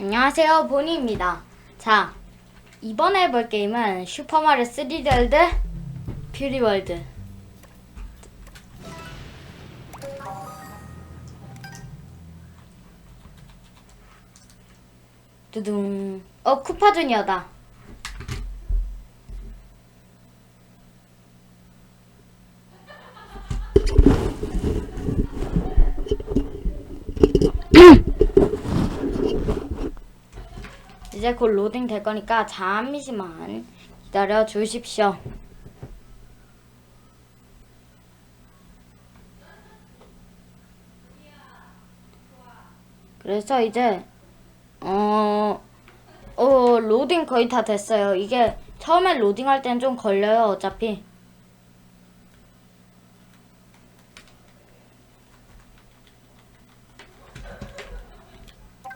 안녕하세요, 보니입니다. 자, 이번에 해볼 게임은 슈퍼마리오 3D 월드 퓨리 월드. 두둥. 어, 쿠파 주니어다. 이제 곧 로딩 될 거니까 잠시만 기다려 주십시오. 그래서 이제 어, 어 로딩 거의 다 됐어요. 이게 처음에 로딩할 땐 좀 걸려요. 어차피.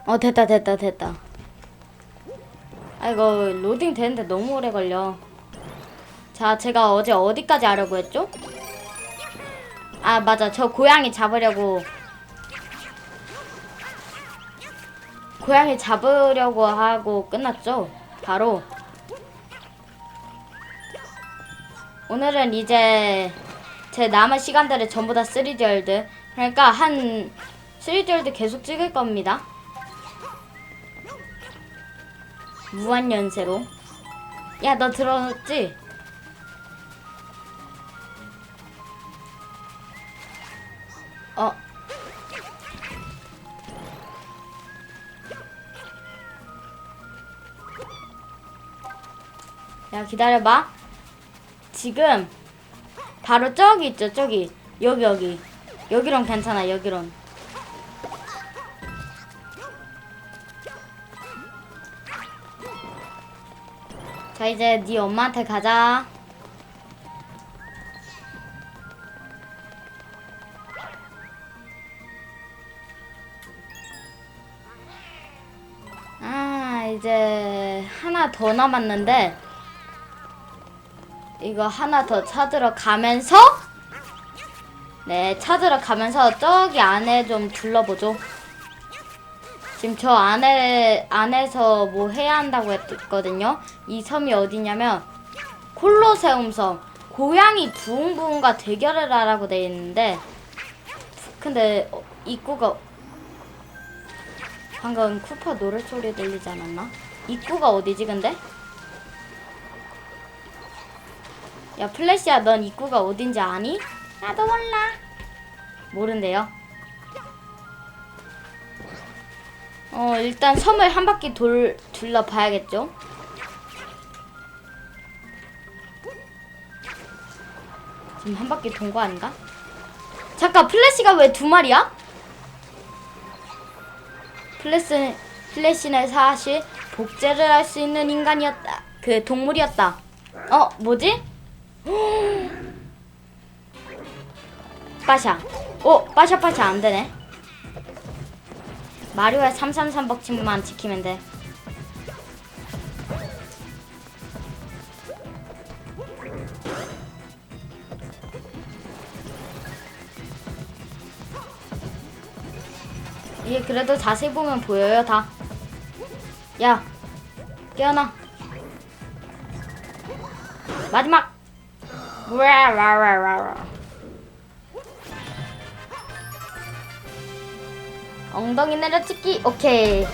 어 됐다 됐다 됐다. 아이고 로딩 되는데 너무 오래 걸려. 자, 제가 어제 어디까지 하려고 했죠? 아, 맞아. 저 고양이 잡으려고 고양이 잡으려고 하고 끝났죠? 바로 오늘은 이제 제 남은 시간들을 전부 다 3D 월드 그러니까 한 3D 월드 계속 찍을 겁니다. 무한 연세로. 야, 너 들었지? 어. 야, 기다려봐. 지금 바로 저기 있죠, 저기. 여기, 여기. 여기론 괜찮아, 여기론. 자 이제 네 엄마한테 가자. 아 이제 하나 더 남았는데 이거 하나 더 찾으러 가면서 네 찾으러 가면서 저기 안에 좀 둘러보죠. 지금 저 안에 안에서 뭐 해야 한다고 했거든요. 이 섬이 어디냐면 콜로세움 섬. 고양이 부흥부흥과 대결을 하라고 돼 있는데 근데 어, 입구가 방금 쿠파 노래 소리 들리지 않았나? 입구가 어디지 근데? 야 플래시야 넌 입구가 어딘지 아니? 나도 몰라 모른대요 어, 일단 섬을 한 바퀴 돌, 둘러봐야겠죠? 지금 한 바퀴 돈 거 아닌가? 잠깐, 플래시가 왜 두 마리야? 플래시, 플래시는 사실 복제를 할 수 있는 인간이었다. 그 동물이었다. 어, 뭐지? 빠샤. 오, 빠샤 빠샤 안 되네. 마리오의 333 법칙만 지키면 돼. 이게 그래도 자세히 보면 보여요 다. 야, 깨어나. 마지막. 와와와와. 엉덩이 내려찍기 오케이.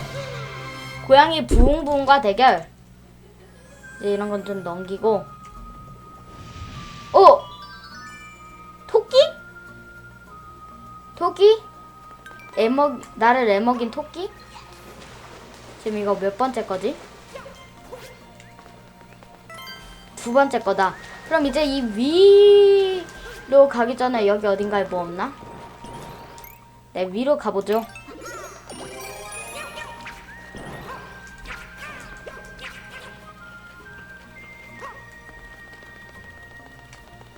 고양이 부웅부웅과 대결. 이제 이런 건 좀 넘기고. 오! 토끼? 토끼? 애먹 나를 애먹인 토끼? 지금 이거 몇 번째 거지? 두 번째 거다. 그럼 이제 이 위로 가기 전에 여기 어딘가에 뭐 없나? 네 위로 가보죠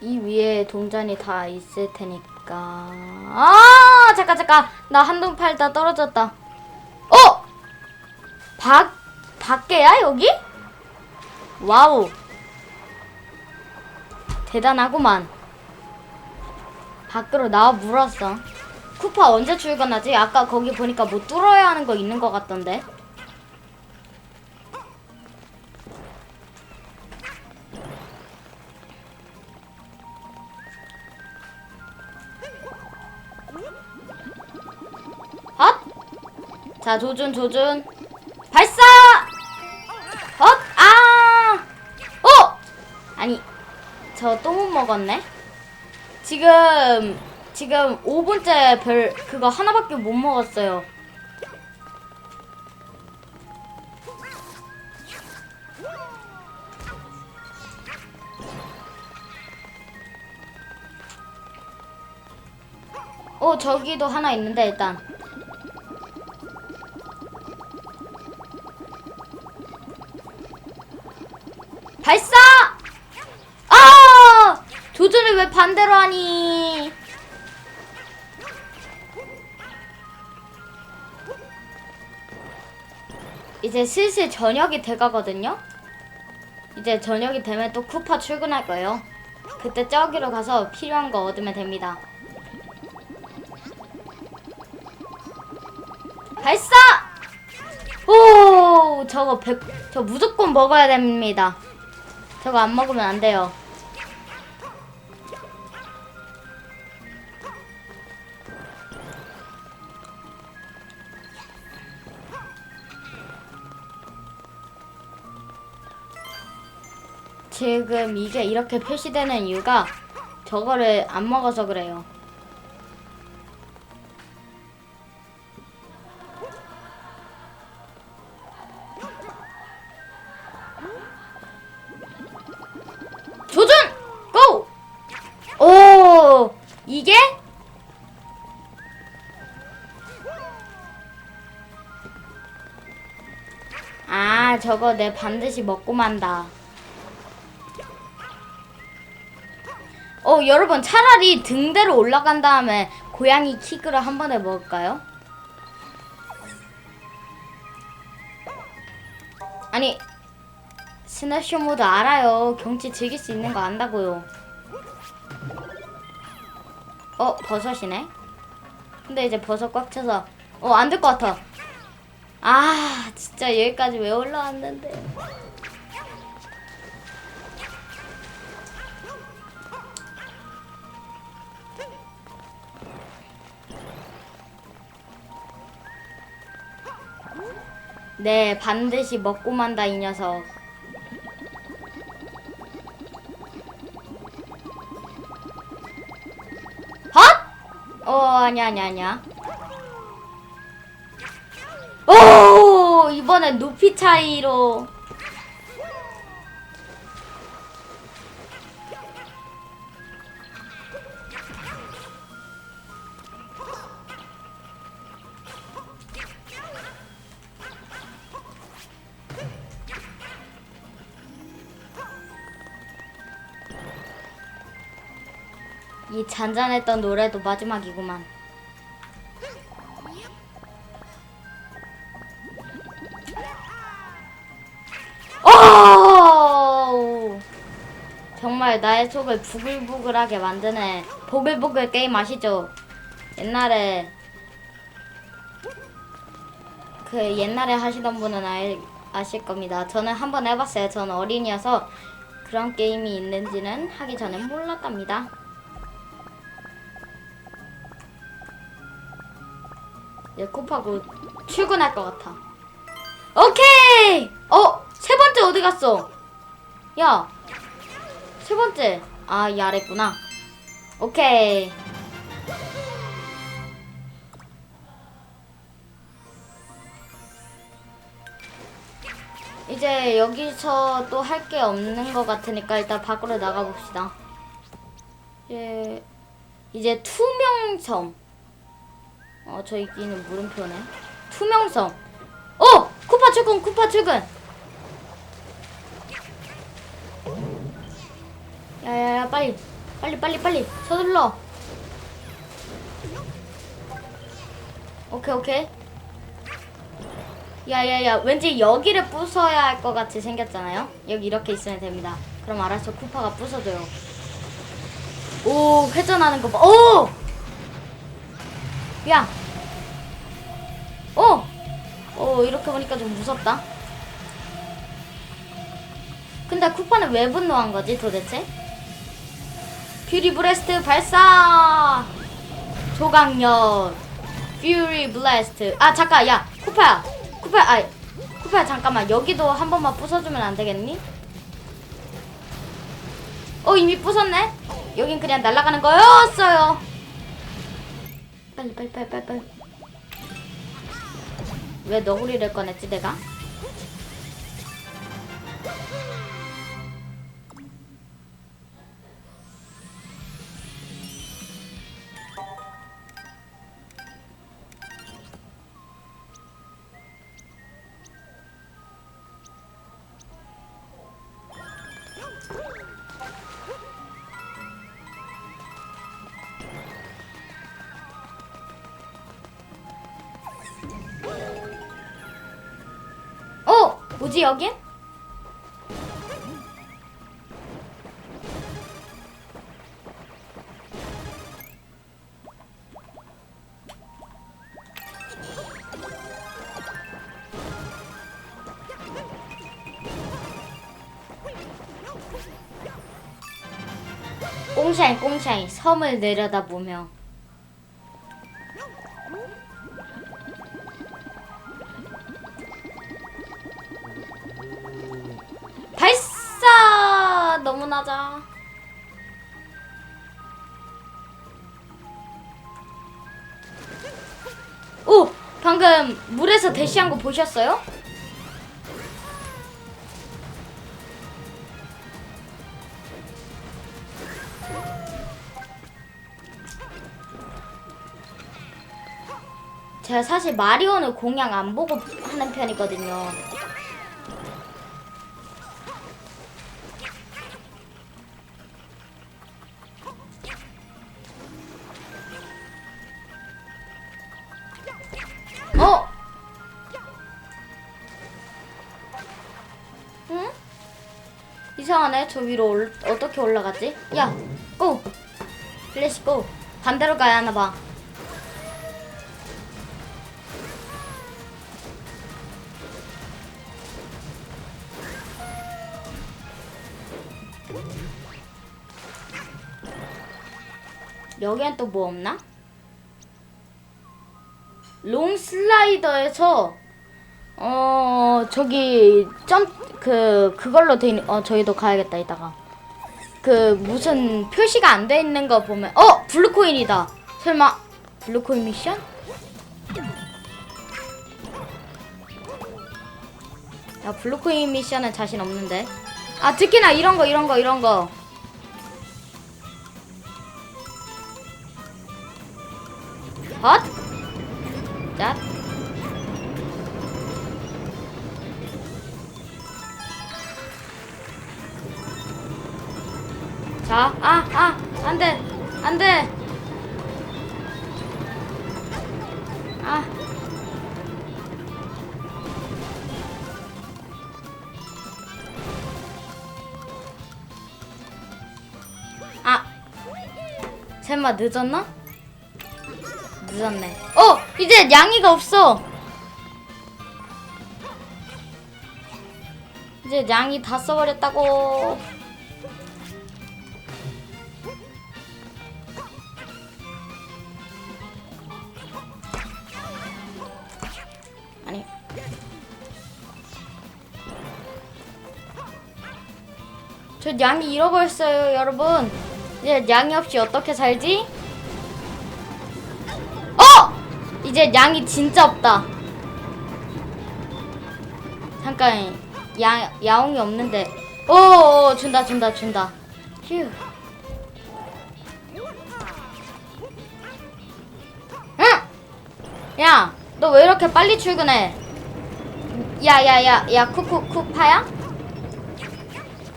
이 위에 동전이 다 있을 테니까. 아, 잠깐, 잠깐. 나 한동 팔다 떨어졌다. 어! 밖, 밖에야, 여기? 와우. 대단하구만. 밖으로 나와 물었어. 쿠파 언제 출근하지? 아까 거기 보니까 뭐 뚫어야 하는 거 있는 것 같던데. 자, 조준, 조준. 발사! 헛! 아! 어! 아니, 저 또 못 먹었네? 지금, 지금 5분째 별, 그거 하나밖에 못 먹었어요. 어, 저기도 하나 있는데, 일단. 발사! 아! 조준을 왜 반대로 하니? 이제 슬슬 저녁이 돼가거든요? 이제 저녁이 되면 또 쿠파 출근할 거예요. 그때 저기로 가서 필요한 거 얻으면 됩니다. 발사! 오, 저거 백, 저 무조건 먹어야 됩니다. 저거 안 먹으면 안 돼요. 지금 이게 이렇게 표시되는 이유가 저거를 안 먹어서 그래요. 조준! 고! 오! 이게? 아, 저거 내 반드시 먹고 만다. 어, 여러분, 차라리 등대로 올라간 다음에 고양이 킥으로 한 번에 먹을까요? 아니, 스냅쇼 모드 알아요. 경치 즐길 수 있는 거 안다고요. 어, 버섯이네. 근데 이제 버섯 꽉 차서 어, 안 될 것 같아. 아, 진짜 여기까지 왜 올라왔는데. 네, 반드시 먹고 만다 이 녀석. 헛? 어, 아니야, 아니야, 아니야. 오, 이번엔 높이 차이로. 이 잔잔했던 노래도 마지막이구만. 오! 정말 나의 속을 부글부글하게 만드네. 보글보글 게임 아시죠? 옛날에 그 옛날에 하시던 분은 알, 아실 겁니다. 저는 한번 해봤어요. 저는 어린이여서 그런 게임이 있는지는 하기 전에 몰랐답니다. 얘 곱하고 출근할 것 같아. 오케이! 어, 세 번째 어디 갔어? 야, 세 번째. 아, 이 아래 있구나. 오케이. 이제 여기서 또 할 게 없는 것 같으니까 일단 밖으로 나가봅시다. 이제, 이제 투명섬. 어, 저 여기는 물음표네. 투명섬. 어! 쿠파 출근, 쿠파 출근! 야야야, 빨리. 빨리, 빨리, 빨리. 서둘러. 오케이, 오케이. 야야야, 왠지 여기를 부숴야 할 것 같이 생겼잖아요? 여기 이렇게 있으면 됩니다. 그럼 알아서 쿠파가 부숴줘요. 오, 회전하는 거 봐. 오! 야! 어! 어, 이렇게 보니까 좀 무섭다. 근데 쿠파는 왜 분노한 거지, 도대체? 퓨리 브레스트 발사! 조각력! 퓨리 블래스트. 아, 잠깐, 야! 쿠파야 쿠파야 아 쿠파야 잠깐만 여기도 한 번만 부숴주면 안 되겠니? 어 이미 부쉈네 여긴 그냥 날아가는 거였어요 빨리 빨리 빨리 빨리 빨리 왜 너구리를 꺼냈지 내가? 뭐지 여긴? 꽁샤이 꽁샤이 섬을 내려다보며 너무 낮아 오 방금 물에서 대시한 거 보셨어요? 제가 사실 마리오는 공양 안 보고 하는 편이거든요. 하네. 저 위로 올, 어떻게 올라가지? 야, 고! 플래시 고! 반대로 가야 하나 봐. 여기엔 또 뭐 없나? 롱 슬라이더에서 어 저기 점그 그걸로 돼 있는 어 저기도 가야겠다 이따가. 그 무슨 표시가 안 돼 있는 거 보면 어! 블루코인이다! 설마 블루코인 미션? 야 블루코인 미션은 자신 없는데. 아 특히나 이런 거 이런 거 이런 거 자, 아, 아, 안 돼, 안 돼. 아. 아. 설마 늦었나? 늦었네. 어! 이제 양이가 없어! 이제 양이 다 써버렸다고. 저 양이 잃어버렸어요, 여러분. 이제 양이 없이 어떻게 살지? 어! 이제 양이 진짜 없다. 잠깐 야 야옹이 없는데. 오, 오 준다 준다 준다. 휴. 응. 야, 너 왜 이렇게 빨리 출근해? 야야야 야 쿠쿠쿠파야?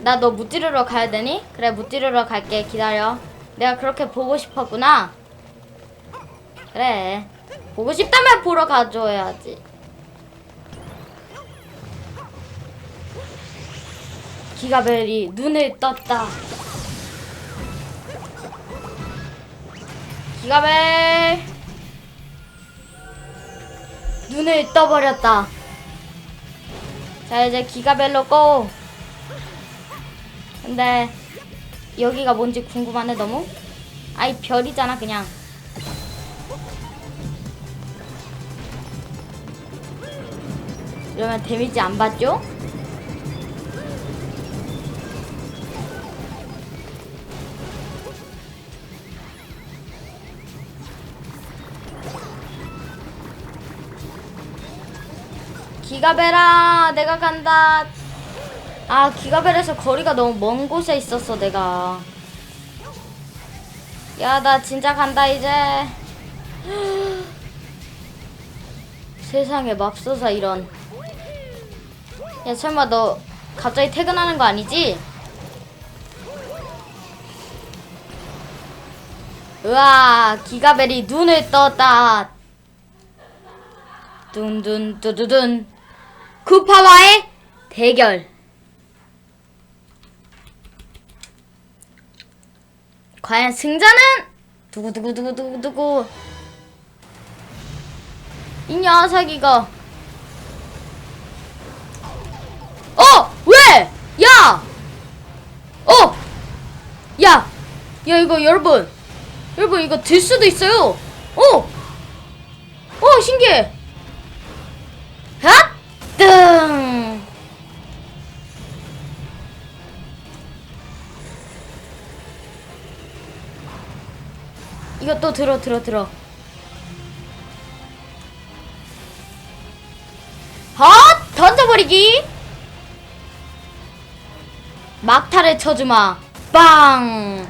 나 너 무찌르러 가야 되니? 그래 무찌르러 갈게 기다려. 내가 그렇게 보고 싶었구나. 그래. 보고 싶다면 보러 가줘야지. 기가벨이 눈을 떴다. 기가벨 눈을 떠버렸다. 자 이제 기가벨로 고. 근데 여기가 뭔지 궁금하네 너무. 아이 별이잖아 그냥. 이러면 데미지 안 받죠? 기가베라 내가 간다 아 기가벨에서 거리가 너무 먼 곳에 있었어 내가. 야 나 진짜 간다 이제. 세상에 맙소사 이런. 야 설마 너 갑자기 퇴근하는 거 아니지? 으아 기가벨이 눈을 떴다. 둔둔 두두둔. 쿠파와의 대결 과연 승자는 두구두구두구두구두구 이 녀석이가 어! 왜! 야! 어! 야! 야 이거 여러분 여러분 이거 들 수도 있어요 어! 어 신기해 핫! 이거 또 들어 들어 들어. 헛! 던져버리기! 막타를 쳐주마. 빵!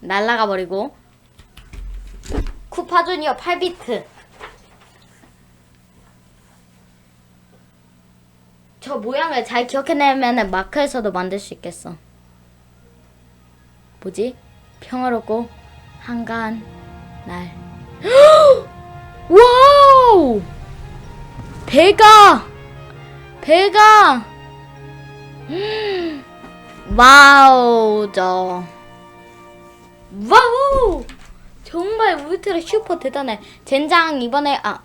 날라가 버리고. 쿠파 주니어 8비트. 저 모양을 잘 기억해내면 마크에서도 만들 수 있겠어. 뭐지? 평화롭고 한가한 날. 와우! 배가! 배가! 와우, 저. 와우! 정말 울트라 슈퍼 대단해. 젠장 이번에 아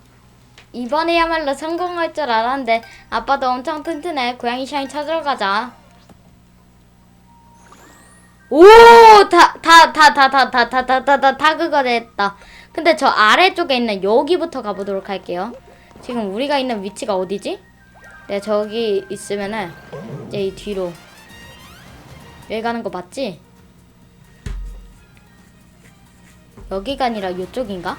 이번에야말로 성공할 줄 알았는데 아빠도 엄청 튼튼해. 고양이 샤인 찾으러 가자. 오, 다, 다, 다, 다, 다, 다, 다, 다, 다, 다, 다 그거 됐다. 근데 저 아래쪽에 있는 여기부터 가보도록 할게요. 지금 우리가 있는 위치가 어디지? 네, 저기 있으면은 이제 이 뒤로 여기 가는 거 맞지? 여기가 아니라 이쪽인가?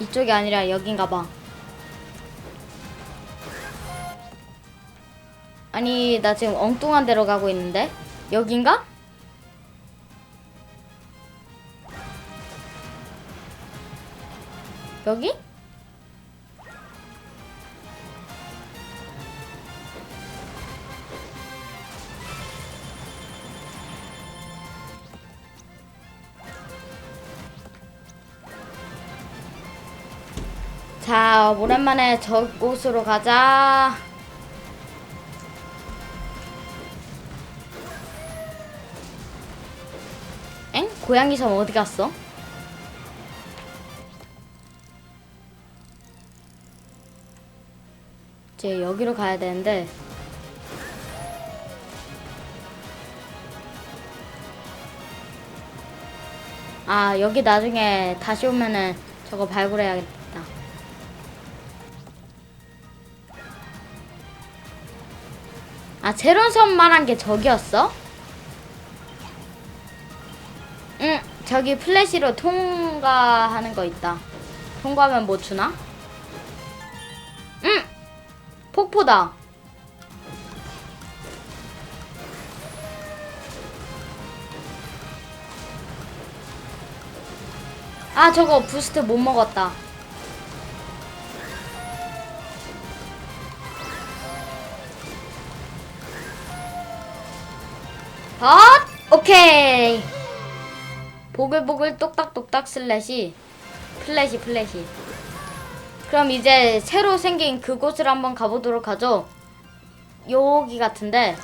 이쪽이 아니라 여긴가 봐. 아니 나 지금 엉뚱한 데로 가고 있는데 여긴가? 여기? 자 오랜만에 저곳으로 가자 고양이 섬 어디 갔어? 이제 여기로 가야 되는데 아 여기 나중에 다시 오면은 저거 발굴해야겠다 아 제로섬 말한 게 저기였어? 저기 플래시로 통과하는 거 있다. 통과하면 뭐 주나? 응! 폭포다. 아, 저거 부스트 못 먹었다. 헛! 오케이. 보글보글 똑딱똑딱 슬래시. 플래시 플래시. 그럼 이제 새로 생긴 그곳을 한번 가보도록 하죠. 여기 같은데.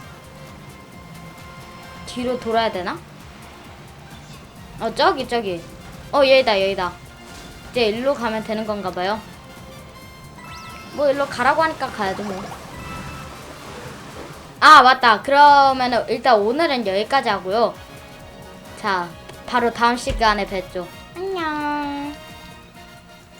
뒤로 돌아야 되나? 어 저기 저기. 어 여기다 여기다. 이제 일로 가면 되는 건가 봐요. 뭐 일로 가라고 하니까 가야죠 뭐. 아 맞다. 그러면은 일단 오늘은 여기까지 하고요. 자 바로 다음 시간에 뵙죠.